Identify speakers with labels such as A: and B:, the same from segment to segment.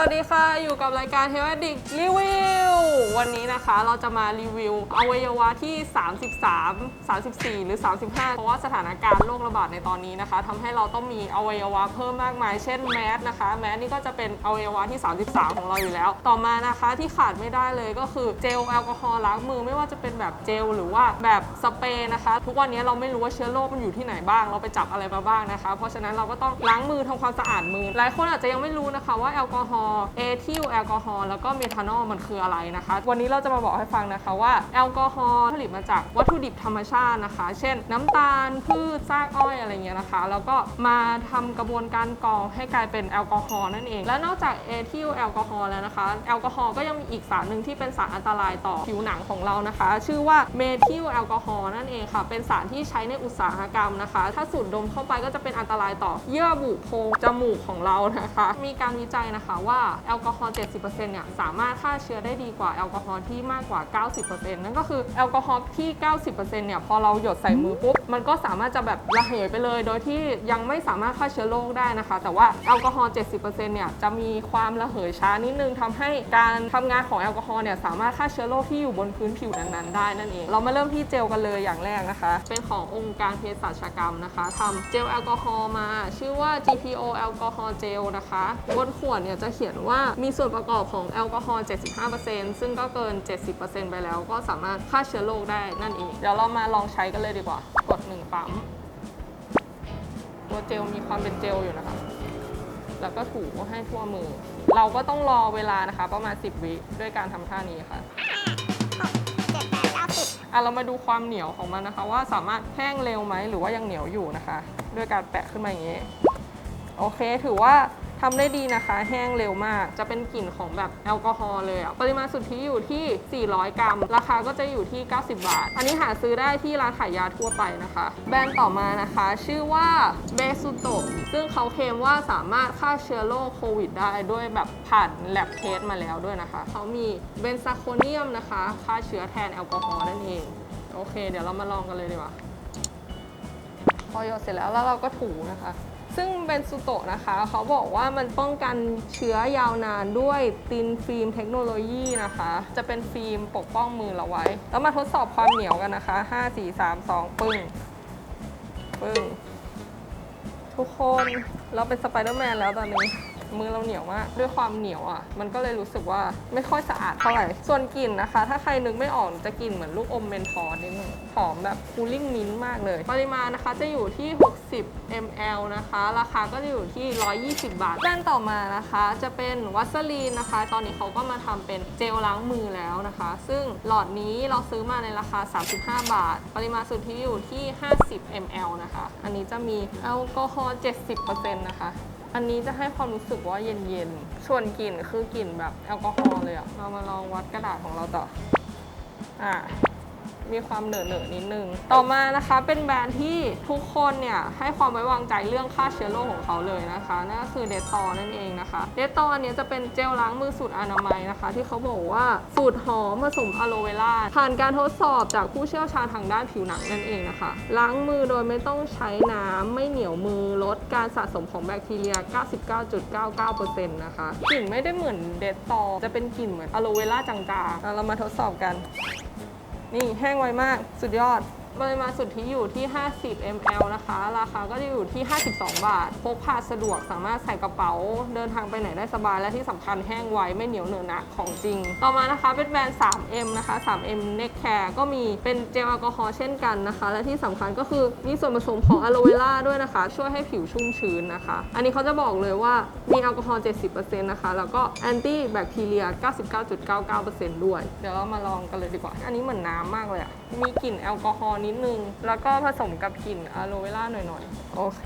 A: วัสดีค่ะ อยู่กับรายการเฮลดิกรีวิว วันนี้นะคะเราจะมารีวิวอวัยวะที่ 33 34 หรือ 35 เพราะว่าสถานการณ์โรคระบาดในตอนนี้นะคะทำให้เราต้องมีอวัยวะเพิ่มมากมาย เช่นแมสนะคะ แมสนี่ก็จะเป็นอวัยวะที่ 33 ของเราอยู่แล้ว ต่อมานะคะที่ขาดไม่ได้เลยก็คือเจลแอลกอฮอล์ล้างมือไม่ว่าจะเป็นแบบเจลหรือว่าแบบสเปรย์นะคะ ทุกวันนี้เราไม่รู้ว่าเชื้อโรคมันอยู่ที่ไหนบ้าง เราไปจับอะไรมาบ้างนะคะ เพราะฉะนั้นเราก็ต้องล้างมือทำความสะอาดมือ หลายคนอาจจะยังไม่รู้นะคะว่าแอลกอฮอล์เอทิลแอลกอฮอล์แล้วก็เมทานอลมันคืออะไรนะคะ วันนี้เราจะมาบอกให้ฟังนะคะว่าแอลกอฮอล์ผลิตมาจากวัตถุดิบธรรมชาตินะคะ เช่น น้ำตาลพืชซากอ้อยอะไรเงี้ยนะคะ แล้วก็มาทำกระบวนการกรองให้กลายเป็นแอลกอฮอล์นั่นเอง และนอกจากเอทิลแอลกอฮอล์แล้วนะคะ แอลกอฮอล์ก็ยังมีอีกสารหนึ่งที่เป็นสารอันตรายต่อผิวหนังของเรานะคะ ชื่อว่าเมทิลแอลกอฮอล์นั่นเองค่ะ เป็นสารที่ใช้ในอุตสาหกรรมนะคะ ถ้าสูดดมเข้าไปก็จะเป็นอันตรายต่อเยื่อบุโพรงจมูกของเรานะคะ มีการวิจัยนะคะว่าแอลกอฮอล์ 70%เนี่ยสามารถฆ่าเชื้อได้ดีกว่าแอลกอฮอล์ที่มากกว่า 90%นั่นก็คือแอลกอฮอล์ที่ 90%เนี่ยพอเราหยดใส่มือปุ๊บ มันก็สามารถจะแบบระเหยไปเลย โดยที่ยังไม่สามารถฆ่าเชื้อโรคได้นะคะ แต่ว่าแอลกอฮอล์ 70%เนี่ยจะมีความระเหยช้านิดนึงทำให้การทำงานของแอลกอฮอล์เนี่ยสามารถฆ่าเชื้อโรคที่อยู่บนพื้นผิวนั้นๆได้นั่นเอง เรามาเริ่มที่เจลกันเลยอย่างแรกนะคะ เป็นขององค์การเภสัชกรรมนะคะทำเจลแอลกอฮอล์มา ชื่อว่า GPO แอลกอฮอล์เจลนะคะบนขวดเนี่ยจะเขียนว่ามีส่วนประกอบของแอลกอฮอล์ 75%ซึ่งก็เกิน 70%ไปแล้วก็สามารถฆ่าเชื้อโรคได้นั่นเอง เดี๋ยวเรามาลองใช้กันเลยดีกว่า กดหนึ่งปั๊ม ตัวเจลมีความเป็นเจลอยู่นะคะ แล้วก็ถูให้ทั่วมือ เราก็ต้องรอเวลานะคะ ประมาณ 10 วิด้วยการทำท่านี้ค่ะอะเรามาดูความเหนียวของมันนะคะ ว่าสามารถแห้งเร็วไหมหรือว่ายังเหนียวอยู่นะคะ ด้วยการแปะขึ้นมาอย่างนี้ โอเค ถือว่า ทำได้ดีนะคะ แห้งเร็วมาก จะเป็นกลิ่นของแบบแอลกอฮอล์เลยอะปริมาณสุทธิอยู่ที่ 400 กรัม ราคาก็จะอยู่ที่ 90 บาท อันนี้หาซื้อได้ที่ร้านขายยาทั่วไปนะคะ แบรนด์ต่อมานะคะ ชื่อว่าเบสุโตซึ่งเขาเคลมว่าสามารถฆ่าเชื้อโรคโควิดได้ด้วยแบบผ่านแลบเทสมาแล้วด้วยนะคะ เขามีเบนซาโคเนียมนะคะฆ่าเชื้อแทนแอลกอฮอล์นั่นเอง โอเค เดี๋ยวเรามาลองกันเลยดีกว่า พอหยดเสร็จแล้วแล้วเราก็ถูนะคะ ซึ่งเบนซูโตะนะคะ เขาบอกว่ามันป้องกันเชื้อยาวนานด้วยตินฟิล์มเทคโนโลยีนะคะ จะเป็นฟิล์มปกป้องมือเราไว้ แล้วมาทดสอบความเหนียวกันนะคะ 5 4 3 2 ปึ้ง ปึ้ง ทุกคนเราเป็นสไปเดอร์แมนแล้วตอนนี้ มือเราเหนียวมากด้วยความเหนียวอะมันก็เลยรู้สึกว่าไม่ค่อยสะอาดเท่าไหร่ส่วนกลิ่นนะคะ ถ้าใครนึกไม่ออกจะกลิ่นเหมือนลูกอมเมนทอสนิดนึงหอมแบบคูลิ่งมิ้นท์มากเลย ปริมาณนะคะจะอยู่ที่ 60 ml นะคะ ราคาก็จะอยู่ที่ 120 บาทด้านด์ต่อมานะคะ จะเป็นวัสลีนนะคะ ตอนนี้เขาก็มาทำเป็นเจลล้างมือแล้วนะคะ ซึ่งหลอดนี้เราซื้อมาในราคา 35 บาท ปริมาณสุทธิอยู่ที่ 50 ml นะคะ อันนี้จะมีแอลกอฮอล์ 70%นะคะ อันนี้จะให้ความรู้สึกว่าเย็นๆ ส่วนกลิ่นคือกลิ่นแบบแอลกอฮอล์เลยอะเรามาลองวัดกระดาษของเราต่อ อ่า มีความเหนอะเหนอะนิดนึง ต่อมานะคะเป็นแบรนด์ที่ทุกคนเนี่ยให้ความไว้วางใจเรื่องฆ่าเชื้อโรคของเขาเลยนะคะนั่นก็คือเดตอนั่นเองนะคะเดตออันนี้จะเป็นเจลล้างมือสูตรอนามัยนะคะ ที่เขาบอกว่าสูตรหอมผสมอะโลเวราผ่านการทดสอบจากผู้เชี่ยวชาญทางด้านผิวหนังนั่นเองนะคะ ล้างมือโดยไม่ต้องใช้น้ำไม่เหนียวมือลดการสะสมของแบคทีเรีย 99.99%นะคะกลิ่นไม่ได้เหมือนเดตอจะเป็นกลิ่นเหมือนอะโลเวราจางๆเรามาทดสอบกัน นี่แห้งไวมากสุดยอด ปริมาณสุทธิอยู่ที่ 50 ml นะคะ ราคาก็จะอยู่ที่ 52 บาท พกพาสะดวกสามารถใส่กระเป๋า เดินทางไปไหนได้สบาย และที่สำคัญแห้งไวไม่เหนียวเหนอะหนะของจริง ต่อมานะคะเป็นแบรนด์ 3M นะคะ 3M Neck Care ก็มีเป็นเจลแอลกอฮอล์เช่นกันนะคะ และที่สำคัญก็คือมีส่วนผสมของอะโลเวราด้วยนะคะ ช่วยให้ผิวชุ่มชื้นนะคะ อันนี้เขาจะบอกเลยว่ามีแอลกอฮอล์70%นะคะ แล้วก็แอนตี้แบคทีเรีย 99.99%ด้วย เดี๋ยวเรามาลองกันเลยดีกว่า อันนี้เหมือนน้ำมากเลยอะ มีกลิ่นแอลกอฮอล์นิดนึง แล้วก็ผสมกับกลิ่นอะโลเวราหน่อยๆ โอเค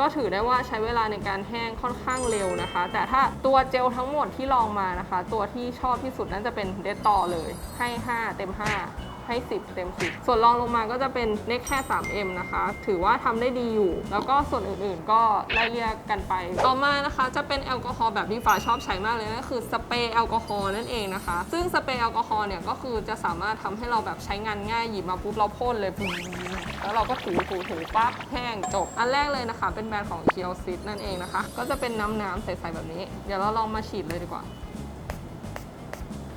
A: ก็ถือได้ว่าใช้เวลาในการแห้งค่อนข้างเร็วนะคะ แต่ถ้าตัวเจลทั้งหมดที่ลองมานะคะ ตัวที่ชอบที่สุดน่าจะเป็นเดตตอเลย ให้ 5 เต็ม 5 ให้ 10 เต็ม 10 ส่วนรองลงมาก็จะเป็นเน็กแค่ 3M นะคะ ถือว่าทำได้ดีอยู่ แล้วก็ส่วนอื่นๆก็ไล่เรียกกันไป ต่อมานะคะจะเป็นแอลกอฮอล์แบบที่ฟ้าชอบใช้มากเลยนั่นก็คือสเปรย์แอลกอฮอล์นั่นเองนะคะ ซึ่งสเปรย์แอลกอฮอล์เนี่ยก็คือจะสามารถทำให้เราแบบใช้งานง่ายหยิบมาปุ๊บเราพ่นเลยปุ๊บแล้วเราก็ถูถูถูปั๊บแห้งจบ อันแรกเลยนะคะ เป็นแบรนด์ของเคียวซิตนั่นเองนะคะ ก็จะเป็นน้ำน้ำๆใสๆแบบนี้ เดี๋ยวเราลองมาฉีดเลยดีกว่า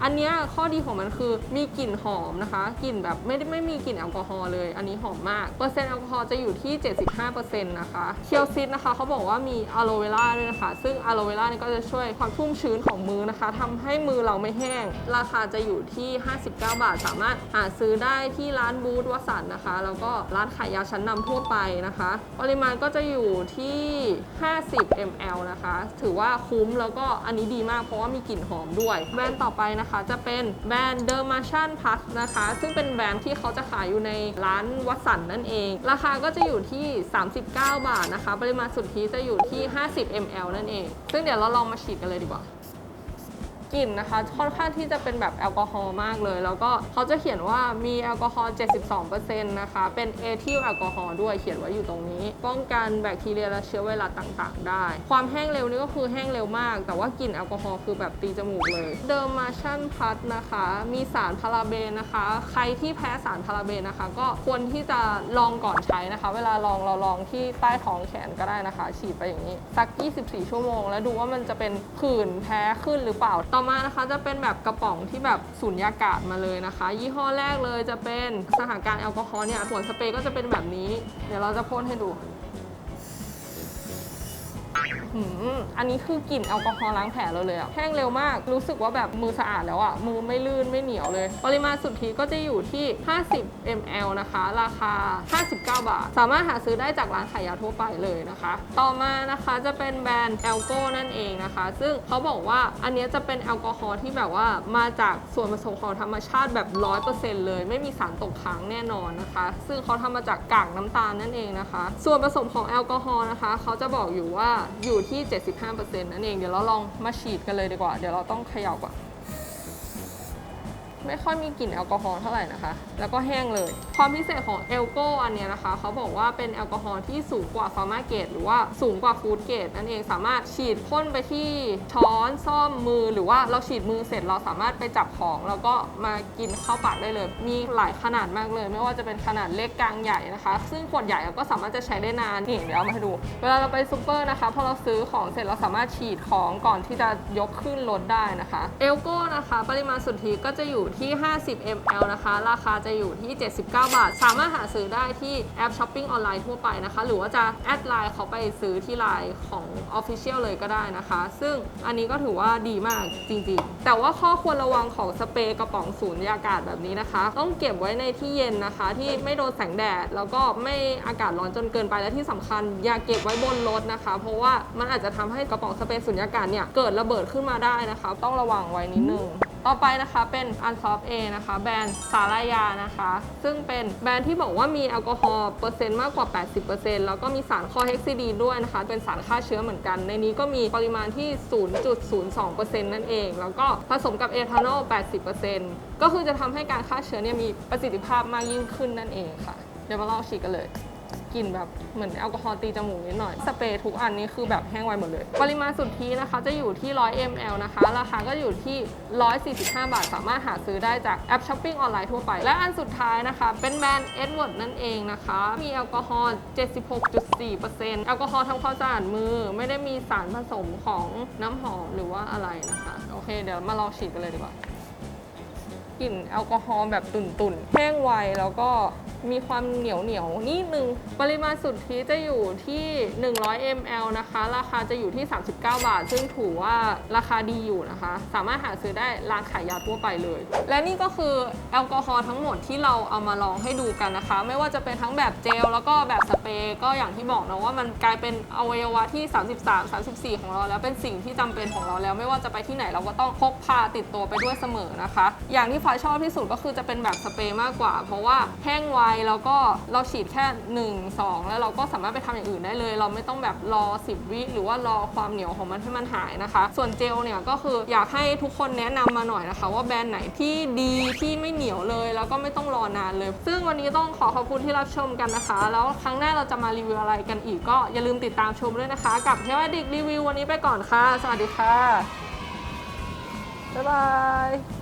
A: อันเนี้ยข้อดีของมันคือมีกลิ่นหอมนะคะ กลิ่นแบบไม่ได้ไม่มีกลิ่นแอลกอฮอล์เลย อันนี้หอมมาก เปอร์เซ็นต์แอลกอฮอล์จะอยู่ที่ 75%นะคะเคียวซิดนะคะเขาบอกว่ามีอะโลเวล่าด้วยนะคะ ซึ่งอะโลเวล่านี่ก็จะช่วยความชุ่มชื้นของมือนะคะทำให้มือเราไม่แห้ง ราคาจะอยู่ที่ 59 บาท สามารถหาซื้อได้ที่ร้านบูธวสันต์นะคะ แล้วก็ร้านขายยาชั้นนำทั่วไปนะคะ ปริมาณก็จะอยู่ที่ 50 ml นะคะ ถือว่าคุ้มแล้วก็อันนี้ดีมากเพราะว่ามีกลิ่นหอมด้วยแบรนด์ต่อไปนะคะจะเป็นแบรนด์เดอร์มาชันพัสนะคะ ซึ่งเป็นแบรนด์ที่เขาจะขายอยู่ในร้านวัสันนั่นเอง ราคาก็จะอยู่ที่ 39 บาทนะคะ ปริมาณสุทธิจะอยู่ที่ 50 ml นั่นเอง ซึ่งเดี๋ยวเราลองมาฉีดกันเลยดีกว่า กลิ่นนะคะ ค่อนข้างที่จะเป็นแบบแอลกอฮอล์มากเลย แล้วก็เขาจะเขียนว่ามีแอลกอฮอล์ 72%นะคะ เป็นเอทิลแอลกอฮอล์ด้วยเขียนไว้อยู่ตรงนี้ ป้องกันแบคทีเรียและเชื้อไวรัสต่างๆ ได้ ความแห้งเร็วนี่ก็คือแห้งเร็วมาก แต่ว่ากลิ่นแอลกอฮอล์คือแบบตีจมูกเลยเดอร์มาชั่นพัทนะคะ มีสารพาราเบนนะคะ ใครที่แพ้สารพาราเบนนะคะ ก็ควรที่จะลองก่อนใช้นะคะ เวลาลองเราลองที่ใต้ท้องแขนก็ได้นะคะ ฉีดไปอย่างนี้สัก 24 ชั่วโมง แล้วดูว่ามันจะเป็นผื่นแพ้ขึ้นหรือเปล่าต่อมานะคะจะเป็นแบบกระป๋องที่แบบสูญญากาศมาเลยนะคะ ยี่ห้อแรกเลยจะเป็นสถานการณ์แอลกอฮอล์เนี่ยขวดสเปรย์ก็จะเป็นแบบนี้ เดี๋ยวเราจะพ่นให้ดู หืมอันนี้คือกลิ่นแอลกอฮอล์ล้างแผลเราเลยอะแห้งเร็วมาก รู้สึกว่าแบบมือสะอาดแล้วอะมือไม่ลื่นไม่เหนียวเลย ปริมาณสุทธิก็จะอยู่ที่ 50 ml นะคะ ราคา 59 บาท สามารถหาซื้อได้จากร้านขายยาทั่วไปเลยนะคะ ต่อมานะคะจะเป็นแบรนด์แอลโก้นั่นเองนะคะ ซึ่งเขาบอกว่าอันนี้จะเป็นแอลกอฮอล์ที่แบบว่ามาจากส่วนผสมของธรรมชาติแบบ 100%เลย ไม่มีสารตกค้างแน่นอนนะคะ ซึ่งเขาทำมาจากกากน้ำตาลนั่นเองนะคะ ส่วนผสมของแอลกอฮอล์นะคะเขาจะบอกอยู่ว่าอยู่ที่ 75%นั่นเอง เดี๋ยวเราลองมาฉีดกันเลยดีกว่า เดี๋ยวเราต้องเขย่าก่อน ไม่ค่อยมีกลิ่นแอลกอฮอล์เท่าไหร่นะคะ แล้วก็แห้งเลย ความพิเศษของเอลโกอันนี้นะคะ เขาบอกว่าเป็นแอลกอฮอล์ที่สูงกว่าฟาร์มาเกตหรือว่าสูงกว่าฟู้ดเกตนั่นเองสามารถฉีดพ่นไปที่ช้อนซ่อมมือหรือว่าเราฉีดมือเสร็จเราสามารถไปจับของ แล้วก็มากินเข้าปากได้เลย มีหลายขนาดมากเลย ไม่ว่าจะเป็นขนาดเล็กกลางใหญ่นะคะ ซึ่งขวดใหญ่ก็สามารถจะใช้ได้นานนี่เดี๋ยวเอามาดู เวลาเราไปซูเปอร์นะคะพอเราซื้อของเสร็จเราสามารถฉีดของก่อนที่จะยกขึ้นรถได้นะคะเอลโก้นะคะ ปริมาณสุทธิก็จะอยู่ที่ 50 ml นะคะ ราคาจะอยู่ที่ 79 บาท สามารถหาซื้อได้ที่แอปช้อปปิ้งออนไลน์ทั่วไปนะคะ หรือว่าจะแอดไลน์เขาไปซื้อที่ไลน์ของ Official เลยก็ได้นะคะ ซึ่งอันนี้ก็ถือว่าดีมากจริงๆ แต่ว่าข้อควรระวังของสเปรย์กระป๋องสูญญากาศแบบนี้นะคะ ต้องเก็บไว้ในที่เย็นนะคะ ที่ไม่โดนแสงแดด แล้วก็ไม่อากาศร้อนจนเกินไปและที่สำคัญ อย่าเก็บไว้บนรถนะคะ เพราะว่ามันอาจจะทำให้กระป๋องสเปรย์สูญญากาศเนี่ยเกิดระเบิดขึ้นมาได้นะคะ ต้องระวังไว้นิดนึง ต่อไปนะคะเป็น u n s o f A นะคะ แบรนด์สารายานะคะ ซึ่งเป็นแบรนด์ที่บอกว่ามีแอลกอฮอล์เปอร์เซ็นต์มากกว่า 80%แล้วก็มีสารคอเฮกซิดีนด้วยนะคะ เป็นสารฆ่าเชื้อเหมือนกัน ในนี้ก็มีปริมาณที่ 0.02%นั่นเอง แล้วก็ผสมกับเอทานอล 80%ก็คือจะทำให้การฆ่าเชื้อเนี่ยมีประสิทธิภาพมากยิ่งขึ้นนั่นเองค่ะ เดี๋ยวมาลองฉีดกันเลย กลิ่นแบบเหมือนแอลกอฮอล์ตีจมูกนิดหน่อย สเปรย์ทุกอันนี้คือแบบแห้งไวหมดเลย ปริมาณสุทธินะคะจะอยู่ที่ 100 ml นะคะ ราคาก็อยู่ที่ 145 บาท สามารถหาซื้อได้จากแอปช้อปปิ้งออนไลน์ทั่วไป และอันสุดท้ายนะคะ เป็นแบรนด์ Edward นั่นเองนะคะ มีแอลกอฮอล์ 76.4%แอลกอฮอล์ทำความสะอาดมือ ไม่ได้มีสารผสมของน้ำหอมหรือว่าอะไรนะคะ โอเค เดี๋ยวมาลองฉีดกันเลยดีกว่ากลิ่นแอลกอฮอล์แบบตุ่นๆ แห้งไวแล้วก็มีความเหนียวเหนียวนิดนึง ปริมาณสุทธิจะอยู่ที่ 100 ml นะคะ ราคาจะอยู่ที่ 39 บาท ซึ่งถือว่าราคาดีอยู่นะคะ สามารถหาซื้อได้ร้านขายยาทั่วไปเลย และนี่ก็คือแอลกอฮอล์ทั้งหมดที่เราเอามาลองให้ดูกันนะคะ ไม่ว่าจะเป็นทั้งแบบเจลแล้วก็แบบสเปรย์ก็อย่างที่บอกนะว่ามันกลายเป็นอวัยวะที่ 33 34 ของเราแล้วเป็นสิ่งที่จำเป็นของเราแล้ว ไม่ว่าจะไปที่ไหนเราก็ต้องพกพาติดตัวไปด้วยเสมอนะคะ อย่างที่พลอยชอบที่สุดก็คือจะเป็นแบบสเปรย์มากกว่า เพราะว่าแห้งไวแล้วก็เราฉีดแค่ 1 2 แล้วเราก็สามารถไปทำอย่างอื่นได้เลย เราไม่ต้องแบบรอ 10 วิหรือว่ารอความเหนียวของมันให้มันหายนะคะ ส่วนเจลเนี่ยก็คืออยากให้ทุกคนแนะนำมาหน่อยนะคะ ว่าแบรนด์ไหนที่ดีที่ไม่เหนียวเลย แล้วก็ไม่ต้องรอนานเลย ซึ่งวันนี้ต้องขอขอบคุณที่รับชมกันนะคะ แล้วครั้งหน้าเราจะมารีวิวอะไรกันอีกก็อย่าลืมติดตามชมด้วยนะคะ กับเทวดิกรีวิววันนี้ไปก่อนค่ะ สวัสดีค่ะบ๊ายบาย